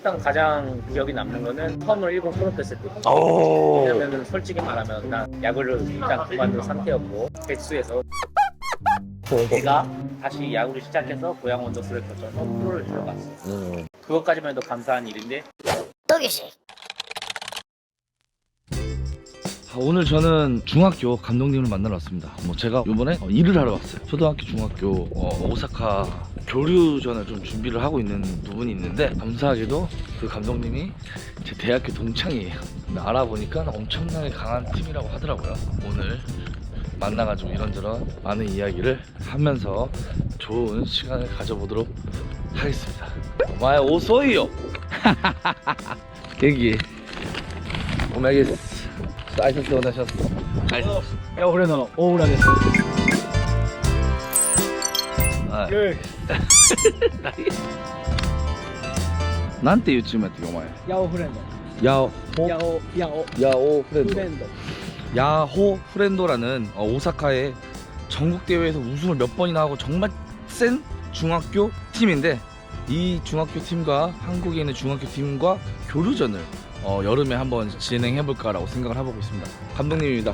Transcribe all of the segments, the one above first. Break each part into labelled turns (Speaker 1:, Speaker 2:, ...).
Speaker 1: 일단 가장 기억이 남는 거는 처음으로 일본 프로했을 때.
Speaker 2: 오.
Speaker 1: 왜냐면은 솔직히 말하면 난 야구를 일단 그만둔 상태였고 백수에서 제가 다시 야구를 시작해서 고양 원더스를 거쳐서 프로를 들어갔어.
Speaker 2: 음.
Speaker 1: 그것까지만 해도 감사한 일인데
Speaker 2: 아, 오늘 저는 중학교 감독님을 만나러 왔습니다. 뭐 제가 이번에 어, 일을 하러 왔어요. 초등학교, 중학교 어, 오사카 교류전을 좀 준비를 하고 있는 부분이 있는데 감사하게도 그 감독님이 제 대학교 동창이에요. 근데 알아보니까 엄청나게 강한 팀이라고 하더라고요. 오늘 만나가지고 이런저런 많은 이야기를 하면서 좋은 시간을 가져보도록 하겠습니다. 오마에 오소이요. 경기. 오메게스. 挨拶お願いします。挨拶。
Speaker 3: いや、俺の大浦です。
Speaker 2: はい。
Speaker 3: イ
Speaker 2: なんていうチームやったっけお前。
Speaker 3: ヤオフレン
Speaker 2: ヤオ
Speaker 3: ド。ヤオ、ヤオ、
Speaker 2: 야오
Speaker 3: フレ
Speaker 2: 프렌드.
Speaker 3: ンド。
Speaker 2: 야호 프렌도라는 어, 오사카의 전국 대회에서 우승을 몇 번이나 하고 정말 센 중학교 팀인데 이 중학교 팀과 한국에 있는 중학교 팀과 교류전을 어, 여름에 한번 진행해 볼까라고 생각을 해보고 있습니다. 감독님입니다.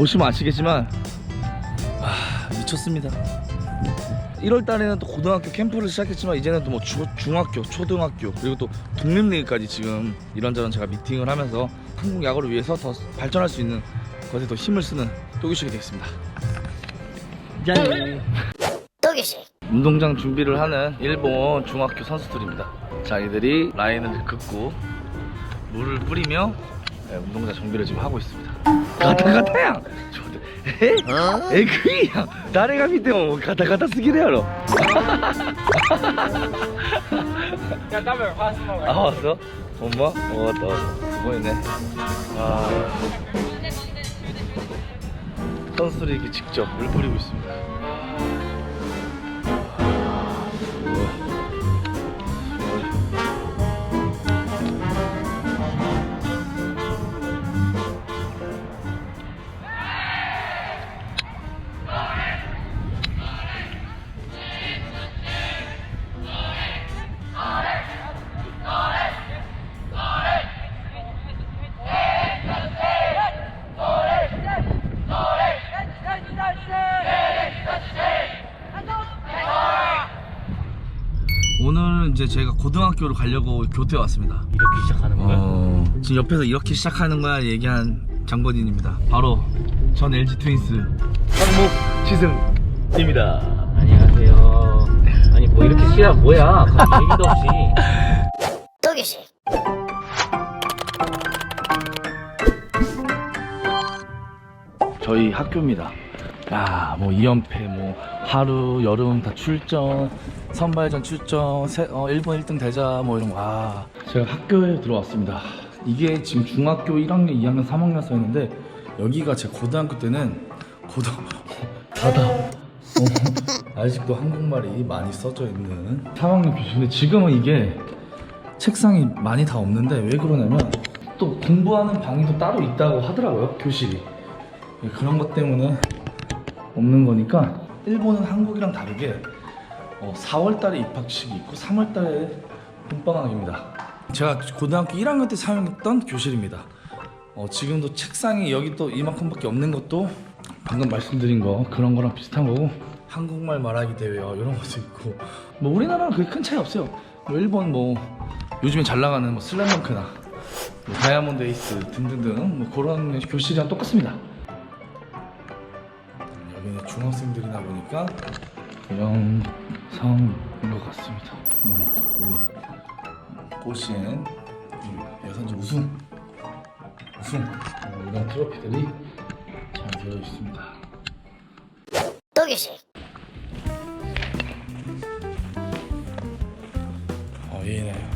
Speaker 2: 보시면 아시겠지만 아, 미쳤습니다. 1월 달에는 또 고등학교 캠프를 시작했지만 이제는 또 뭐 중학교, 초등학교 그리고 또 독립리그까지 지금 이런저런 제가 미팅을 하면서 한국 야구를 위해서 더 발전할 수 있는 것에 더 힘을 쓰는 또규식이 되겠습니다.
Speaker 3: 또규식.
Speaker 2: 운동장 준비를 하는 일본 중학교 선수들입니다. 자 이들이 라인을 긋고 물을 뿌리며 네, 운동장 정비를 지금 하고 있습니다. 가타 가타야. 에? 에 그이야. 誰が見てもガタガタすぎるやろ.
Speaker 3: いや、多分ファーストの方が
Speaker 2: 아 왔어? 엄마? 어 왔다 왔다. 수고했네. 아 선수들이 이렇게 직접 물 뿌리고 있습니다. 이제 제가 고등학교로 가려고 교토에 왔습니다.
Speaker 1: 이렇게 시작하는 거야?
Speaker 2: 어, 지금 옆에서 이렇게 시작하는 거야 얘기한 장본인입니다. 바로 전 LG 트윈스 황목 지승입니다.
Speaker 1: 안녕하세요. 아니 뭐 이렇게 시작 뭐야? 갑자기 얘기도 없이.
Speaker 2: 저희 학교입니다. 야, 뭐 2연패, 뭐 하루, 여름 다 출전, 선발전 출전, 세, 어, 1번 1등 되자, 뭐 이런 거. 아, 제가 학교에 들어왔습니다. 이게 지금 중학교 1학년, 2학년, 3학년서였는데 여기가 제 고등학교 때는 고등 바다. 어, 아직도 한국말이 많이 써져 있는 3학년 교수인데 지금은 이게 책상이 많이 다 없는데 왜 그러냐면 또 공부하는 방이 또 따로 있다고 하더라고요 교실이 예, 그런 것 때문에 없는 거니까 일본은 한국이랑 다르게 어, 4월달에 입학식이 있고 3월달에 봄방학입니다. 제가 고등학교 1학년 때 사용했던 교실입니다. 어, 지금도 책상이 여기 또 이만큼밖에 없는 것도 방금 말씀드린 거 그런 거랑 비슷한 거고 한국말 말하기 대회요 이런 것도 있고 뭐 우리나라랑 그게 큰 차이 없어요. 뭐 일본 뭐 요즘에 잘 나가는 뭐 슬램덩크나 뭐 다이아몬드 에이스 등등등 뭐 그런 교실이랑 똑같습니다. 여기는 중학생들이나 보니까 조정성으로 갔습니다. 우리 우리 꼬시엔 예선전 우승 우승 어, 이런 트로피들이 잘 되어 있습니다. 떡이식. 어, 예나요.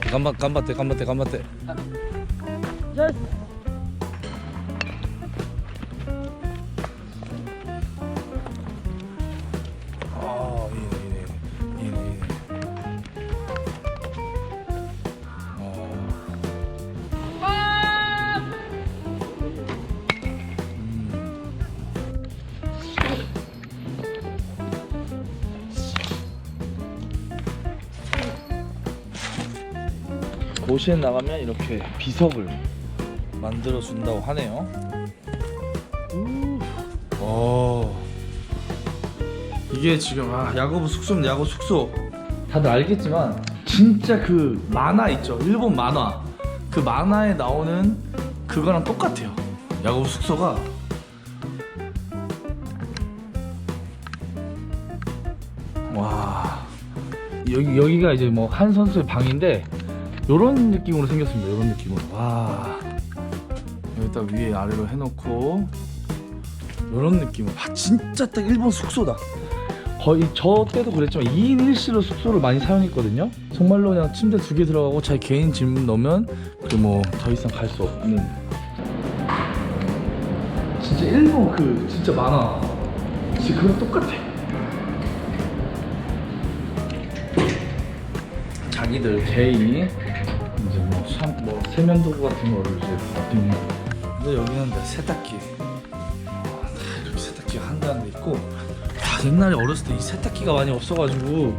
Speaker 2: 간바 간바떼 간바떼 간바떼. 고시에 나가면 이렇게 비석을 만들어 준다고 하네요. 오. 이게 지금 아, 야구부 숙소는 야구 숙소. 다들 알겠지만 진짜 그 만화 있죠. 일본 만화. 그 만화에 나오는 그거랑 똑같아요. 야구 숙소가 와 여기 여기가 이제 뭐 한 선수의 방인데 요런 느낌으로 생겼습니다. 요런 느낌으로 와 여기다 위에 아래로 해놓고 요런 느낌으로 아 진짜 딱 일본 숙소다. 거의 저 때도 그랬지만 2인 1실로 숙소를 많이 사용했거든요. 정말로 그냥 침대 두 개 들어가고 자기 개인 짐 넣으면 그 뭐 더 이상 갈 수 없는 진짜 일본 그 진짜 많아. 진짜 그랑 똑같아. 자기들 개인 뭐참뭐 세면도구 같은 거를 이제 받는 근데 여기는 이제 세탁기. 아, 다 이렇게 세탁기가 한가한 데 있고 아, 옛날에 어렸을 때 이 세탁기가 많이 없어가지고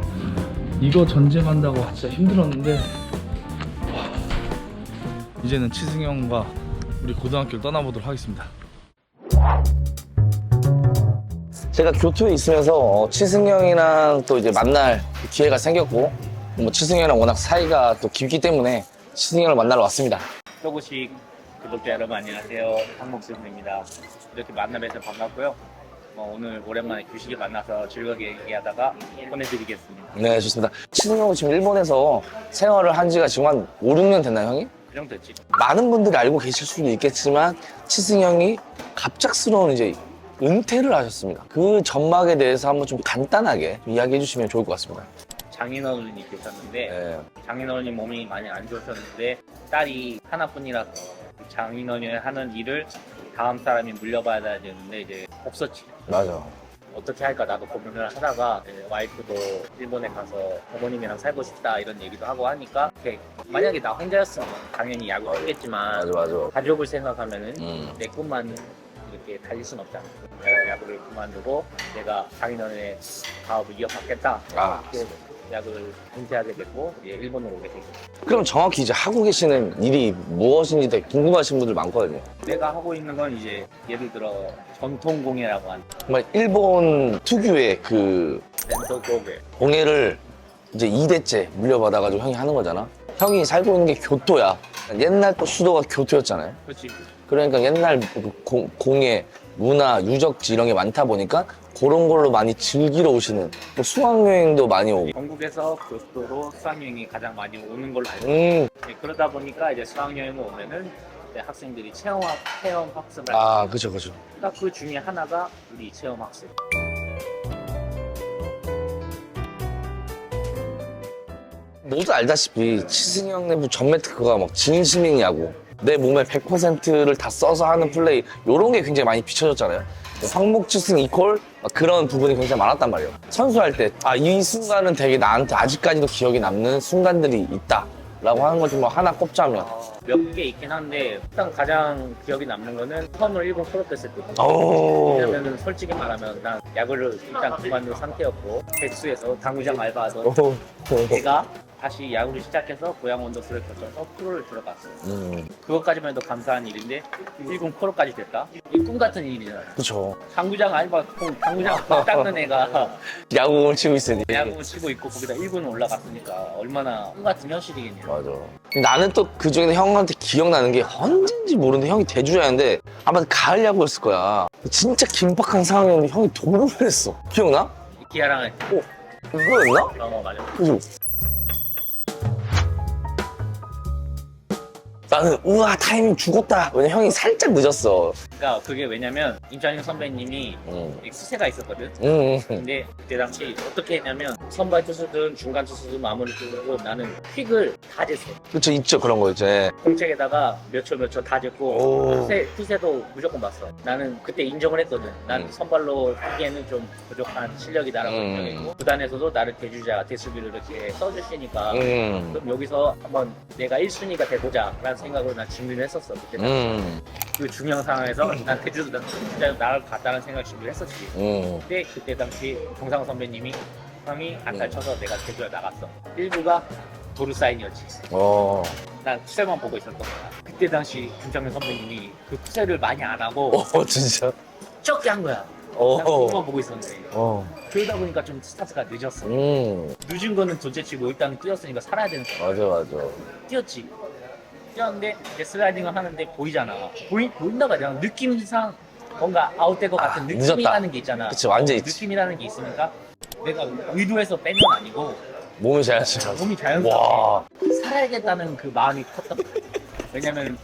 Speaker 2: 이거 전쟁한다고 진짜 힘들었는데 와, 이제는 치승형과 우리 고등학교를 떠나보도록 하겠습니다.
Speaker 4: 제가 교토에 있으면서 어, 치승형이랑 또 이제 만날 기회가 생겼고 뭐 치승형이랑 워낙 사이가 또 깊기 때문에 치승형을 만나러 왔습니다.
Speaker 1: 조금씩 구독자 여러분 안녕하세요. 한목수입니다. 이렇게 만나뵈서 반갑고요. 어, 오늘 오랜만에 규식이 만나서 즐겁게 얘기하다가 보내드리겠습니다.
Speaker 4: 네, 좋습니다. 치승형은 지금 일본에서 생활을 한 지가 지금 한 5, 6년 됐나요, 형이?
Speaker 1: 그 정도 됐지.
Speaker 4: 많은 분들이 알고 계실 수도 있겠지만 치승 형이 갑작스러운 이제 은퇴를 하셨습니다. 그 전막에 대해서 한번 좀 간단하게 좀 이야기해 주시면 좋을 것 같습니다.
Speaker 1: 장인어 른이 계셨는데
Speaker 4: 네.
Speaker 1: 장인어른이 몸이 많이 안 좋으셨는데 딸이 하나뿐이라서 장인어른이 하는 일을 다음 사람이 물려받아야 되는데 이제 없었지.
Speaker 4: 맞아.
Speaker 1: 어떻게 할까 나도 고민을 하다가 이제 와이프도 일본에 가서 어머님이랑 살고 싶다 이런 얘기도 하고 하니까. 만약에 나 혼자였으면 당연히 야구 하겠지만
Speaker 4: 맞아, 맞아.
Speaker 1: 가족을 생각하면은
Speaker 4: 음.
Speaker 1: 내 꿈만 이렇게 달릴 순 없잖아. 내가 야구를 그만두고 내가 장인어른의 사업을 이어받겠다.
Speaker 4: 아.
Speaker 1: 이렇게 야구를 은퇴하게 됐고 이제 일본으로 오게 됐고
Speaker 4: 그럼 정확히 이제 하고 계시는 일이 무엇인지 되게 궁금하신 분들 많거든요.
Speaker 1: 내가 하고 있는 건 이제 예를 들어 전통공예라고 하는
Speaker 4: 정말 일본 특유의 그
Speaker 1: 벤토고개
Speaker 4: 공예를 이제 2대째 물려받아가지고 형이 하는 거잖아. 형이 살고 있는 게 교토야. 옛날 또 수도가 교토였잖아요.
Speaker 1: 그렇지
Speaker 4: 그러니까 옛날 그 공, 공예, 문화, 유적지 이런 게 많다 보니까 그런 걸로 많이 즐기러 오시는 또 수학여행도 많이 오고.
Speaker 1: 전국에서 교토로 수학여행이 가장 많이 오는 걸로 알고 있어요.
Speaker 4: 음,
Speaker 1: 네, 그러다 보니까 이제 수학여행을 오면은 이제 학생들이 체험학, 체험 학습을
Speaker 4: 아, 그죠, 그죠.
Speaker 1: 하니까 그 중에 하나가 우리 체험 학습.
Speaker 4: 모두 알다시피 치승형 내부 전매 특허가 막 야구 내 몸의 100%를 다 써서 하는 플레이 이런 게 굉장히 많이 비춰졌잖아요. 황목 치승 이퀄? 막 그런 부분이 굉장히 많았단 말이에요. 선수할 때 아 이 순간은 되게 나한테 아직까지도 기억에 남는 순간들이 있다. 라고 하는 걸좀 하나 꼽자면.
Speaker 1: 몇 개 있긴 한데 일단 가장 기억이 남는 거는 처음으로 일본 프로 뺐을 때.
Speaker 4: 오.
Speaker 1: 왜냐면은 솔직히 말하면 난 야구를 일단 그만둔 상태였고 백수에서 당구장 알바하던
Speaker 4: 오.
Speaker 1: 내가 다시 야구를 시작해서 고양 원더스를 거쳐서 프로를 들어갔어.
Speaker 4: 음,
Speaker 1: 그것까지만 해도 감사한 일인데 일군 프로까지 됐다. 이 꿈 같은 일이잖아.
Speaker 4: 그쵸
Speaker 1: 당구장 알바 공- 당구장 닦는 애가
Speaker 4: 야구공을 치고 있으니
Speaker 1: 야구 치고 있고 거기다 1군 올라갔으니까 얼마나 꿈 같은 현실이겠냐.
Speaker 4: 맞아. 나는 또 그 중에 형한테 기억나는 게 언젠지 모르는데 형이 대주자였는데 아마 가을 야구였을 거야. 진짜 긴박한 상황이었는데 형이 도루를 했어. 기억나?
Speaker 1: 기아랑
Speaker 4: 어, 그거였나?
Speaker 1: 어 맞아.
Speaker 4: 그죠? 나는 우와 타이밍 죽었다. 왜냐 형이 살짝 늦었어.
Speaker 1: 그러니까 그게 왜냐면 임찬영 선배님이
Speaker 4: 음,
Speaker 1: 수세가 있었거든.
Speaker 4: 음, 음.
Speaker 1: 근데 그때 당시 어떻게 했냐면 선발 투수든 중간 투수든 마무리 투수고 나는 픽을 다 쟀어.
Speaker 4: 그쵸, 있죠. 그런 거 이제.
Speaker 1: 공책에다가 몇 초 몇 초다 쟀고
Speaker 4: 오.
Speaker 1: 투세, 투세도 무조건 봤어. 나는 그때 인정을 했거든. 난
Speaker 4: 음.
Speaker 1: 선발로 하기에는 좀 부족한 실력이다라고
Speaker 4: 음.
Speaker 1: 인정했고 구단에서도 나를 대주자 대수비를 이렇게 써주시니까
Speaker 4: 음.
Speaker 1: 그럼 여기서 한번 내가 1순위가 돼보자 라는 생각으로 난 준비를 했었어 그때
Speaker 4: 음.
Speaker 1: 그 중요한 상황에서 난 대주 난 진짜 나를 갔다는 생각을 준비를 했었지
Speaker 4: 음.
Speaker 1: 근데 그때 당시 동상 선배님이 형이 안타
Speaker 4: 음.
Speaker 1: 쳐서 내가 대주에 나갔어 1부가 도루 사인이었지
Speaker 4: 어.
Speaker 1: 난 투세만 보고 있었던 거야 그때 당시 김정현 선배님이 그 투세를 많이 안 하고
Speaker 4: 어, 진짜.
Speaker 1: 적게 한 거야 난
Speaker 4: 어.
Speaker 1: 그거만 보고 있었는데
Speaker 4: 어.
Speaker 1: 그러다 보니까 좀 스타트가 늦었어
Speaker 4: 음.
Speaker 1: 늦은 거는 둘째치고 일단 뛰었으니까 살아야 되는 거야
Speaker 4: 맞아, 맞아.
Speaker 1: 뛰었지. 뛰었는데 이제 슬라이딩을 하는데 보이잖아. 보이, 보인다가 그냥 느낌상 뭔가 아웃될 것 같은
Speaker 4: 아,
Speaker 1: 느낌이라는
Speaker 4: 늦었다.
Speaker 1: 게 있잖아.
Speaker 4: 그치, 완전
Speaker 1: 어,
Speaker 4: 있지.
Speaker 1: 느낌이라는 게 있으니까 내가 의도해서 뺀 건 아니고
Speaker 4: 몸이 자연스러워.
Speaker 1: 몸이 자연스럽게
Speaker 4: 와.
Speaker 1: 살아야겠다는 그 마음이 컸던 거야. 왜냐면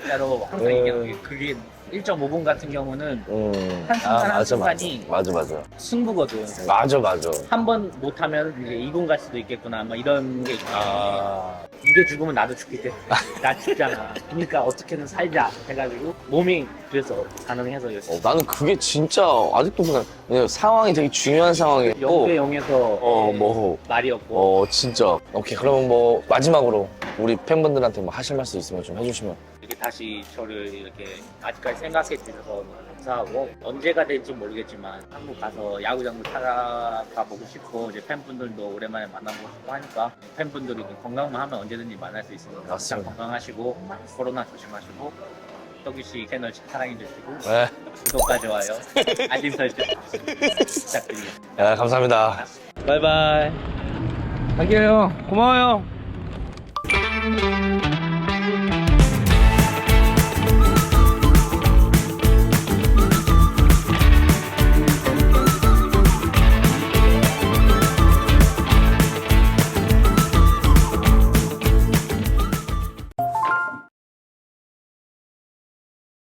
Speaker 1: 진짜로 항상
Speaker 4: 음.
Speaker 1: 얘기하는 게 그게 1.5분 같은 경우는
Speaker 4: 음.
Speaker 1: 한 순간 한
Speaker 4: 맞아, 맞아.
Speaker 1: 순간이
Speaker 4: 맞아, 맞아.
Speaker 1: 승부거든.
Speaker 4: 맞아, 맞아.
Speaker 1: 한 번 못하면 이제 2군 갈 수도 있겠구나. 뭐 이런 게 때문에
Speaker 4: 아.
Speaker 1: 이게 죽으면 나도 죽기 때문에 나 죽잖아. 그러니까 어떻게는 살자 해가지고 몸이 그래서 가능해서
Speaker 4: 어,
Speaker 1: 열심히.
Speaker 4: 나는 그게 진짜 아직도 그냥 왜냐면 상황이 되게 중요한 상황이고
Speaker 1: 0대 0에서
Speaker 4: 어, 뭐,
Speaker 1: 말이었고
Speaker 4: 어, 진짜. 오케이, 그러면 뭐, 마지막으로 우리 팬분들한테 뭐 하실 말씀 있으면 좀 해주시면.
Speaker 1: 다시 저를 이렇게 아직까지 생각해 주셔서 감사하고 언제가 될지 모르겠지만 한국 가서 야구장도 찾아가 보고 싶고 이제 팬분들도 오랜만에 만나보고 싶고 하니까 팬분들이 건강만 하면 언제든지 만날 수 있으니까 항상
Speaker 4: 맞습니다.
Speaker 1: 건강하시고 코로나 조심하시고 떡이 씨 채널 사랑해 주시고
Speaker 4: 네.
Speaker 1: 구독과 좋아요 알림 설정 부탁드리겠습니다.
Speaker 4: 네, 감사합니다.
Speaker 2: 바이바이. 갈게요. 고마워요.